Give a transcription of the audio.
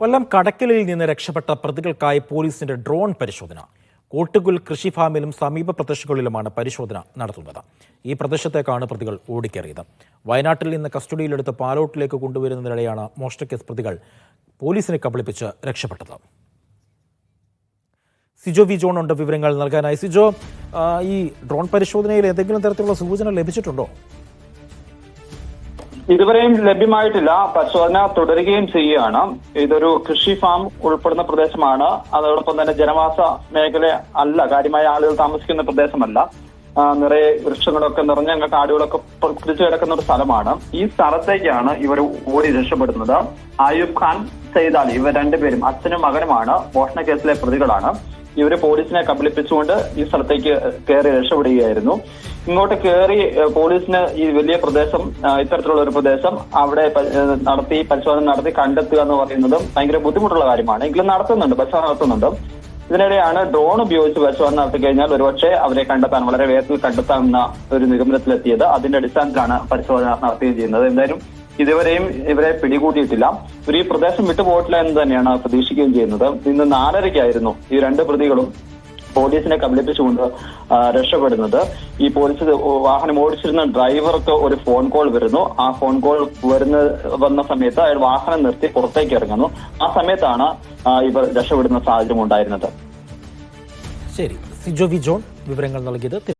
കൊല്ലം കടക്കലിൽ നിന്ന് രക്ഷപ്പെട്ട പ്രതികൾക്കായി പോലീസിന്റെ ഡ്രോൺ പരിശോധന. കോട്ടുകുൽ കൃഷി ഫാമിലും സമീപ പ്രദേശങ്ങളിലുമാണ് പരിശോധന നടത്തുന്നത്. ഈ പ്രദേശത്തേക്കാണ് പ്രതികൾ ഓടിക്കേറിയത്. വയനാട്ടിൽ നിന്ന് കസ്റ്റഡിയിലെടുത്ത് പാലോട്ടിലേക്ക് കൊണ്ടുവരുന്നതിനിടെയാണ് മോഷ്ടക്കേസ് പ്രതികൾ പോലീസിനെ കബളിപ്പിച്ച് രക്ഷപ്പെട്ടത്. സിജോ വി ജോൺ ഉണ്ട് വിവരങ്ങൾ നൽകാനായി. സിജോ ഈ ഡ്രോൺ പരിശോധനയിൽ എന്തെങ്കിലും തരത്തിലുള്ള സൂചന ലഭിച്ചിട്ടുണ്ടോ? ഇതുവരെയും ലഭ്യമായിട്ടില്ല. പരിശോധന തുടരുകയും ചെയ്യുകയാണ്. ഇതൊരു കൃഷി ഫാം ഉൾപ്പെടുന്ന പ്രദേശമാണ്. അതോടൊപ്പം തന്നെ ജനവാസ മേഖല അല്ല കാര്യമായ ആളുകൾ താമസിക്കുന്ന പ്രദേശമല്ല. നിറയെ വൃക്ഷങ്ങളൊക്കെ നിറഞ്ഞ അങ്ങ് കാടുകളൊക്കെ പ്രകൃതിച്ച് കിടക്കുന്ന ഒരു സ്ഥലമാണ്. ഈ സ്ഥലത്തേക്കാണ് ഇവർ ഓടി രക്ഷപ്പെടുന്നത്. ആയൂബ് ഖാൻ സെയ്ദാലി ഇവർ രണ്ടുപേരും അച്ഛനും മകനുമാണ്. മോഷണ കേസിലെ പ്രതികളാണ്. ഇവർ പോലീസിനെ കബളിപ്പിച്ചുകൊണ്ട് ഈ സ്ഥലത്തേക്ക് കയറി രക്ഷപ്പെടുകയായിരുന്നു. ഇങ്ങോട്ട് കയറി പോലീസിന് ഈ വലിയ പ്രദേശം ഇത്തരത്തിലുള്ള ഒരു പ്രദേശം അവിടെ നടത്തി പരിശോധന നടത്തി കണ്ടെത്തുക എന്ന് പറയുന്നതും ഭയങ്കര ബുദ്ധിമുട്ടുള്ള കാര്യമാണ്. എങ്കിലും നടത്തുന്നുണ്ട് പരിശോധന നടത്തുന്നുണ്ട്. ഇതിനിടെയാണ് ഡ്രോൺ ഉപയോഗിച്ച് പരിശോധന നടത്തി കഴിഞ്ഞാൽ ഒരുപക്ഷെ അവരെ കണ്ടെത്താൻ വളരെ വേഗത്തിൽ കണ്ടെത്താമെന്ന ഒരു നിഗമനത്തിലെത്തിയത് അതിന്റെ അടിസ്ഥാനത്തിലാണ് പരിശോധന നടത്തുകയും ചെയ്യുന്നത്. എന്തായാലും ഇതുവരെയും ഇവരെ പിടികൂടിയിട്ടില്ല. ഇവർ ഈ പ്രദേശം വിട്ടുപോയിട്ടില്ല എന്ന് തന്നെയാണ് പ്രതീക്ഷിക്കുകയും ചെയ്യുന്നത്. ഇന്ന് നാലരയ്ക്കായിരുന്നു ഈ രണ്ട് പ്രതികളും പോലീസിനെ കബളിപ്പിച്ചുകൊണ്ട് രക്ഷപ്പെടുന്നത്. ഈ പോലീസ് വാഹനം ഓടിച്ചിരുന്ന ഡ്രൈവർക്ക് ഒരു ഫോൺ കോൾ വരുന്നു. ആ ഫോൺ കോൾ വരുന്ന വന്ന സമയത്ത് അയാൾ വാഹനം നിർത്തി പുറത്തേക്ക് ഇറങ്ങുന്നു. ആ സമയത്താണ് ഇവർ രക്ഷപ്പെടുന്ന സാഹചര്യം ഉണ്ടായിരുന്നത്. ശരി. സിജോ വി ജോൺ വിവരങ്ങൾ നൽകിയത്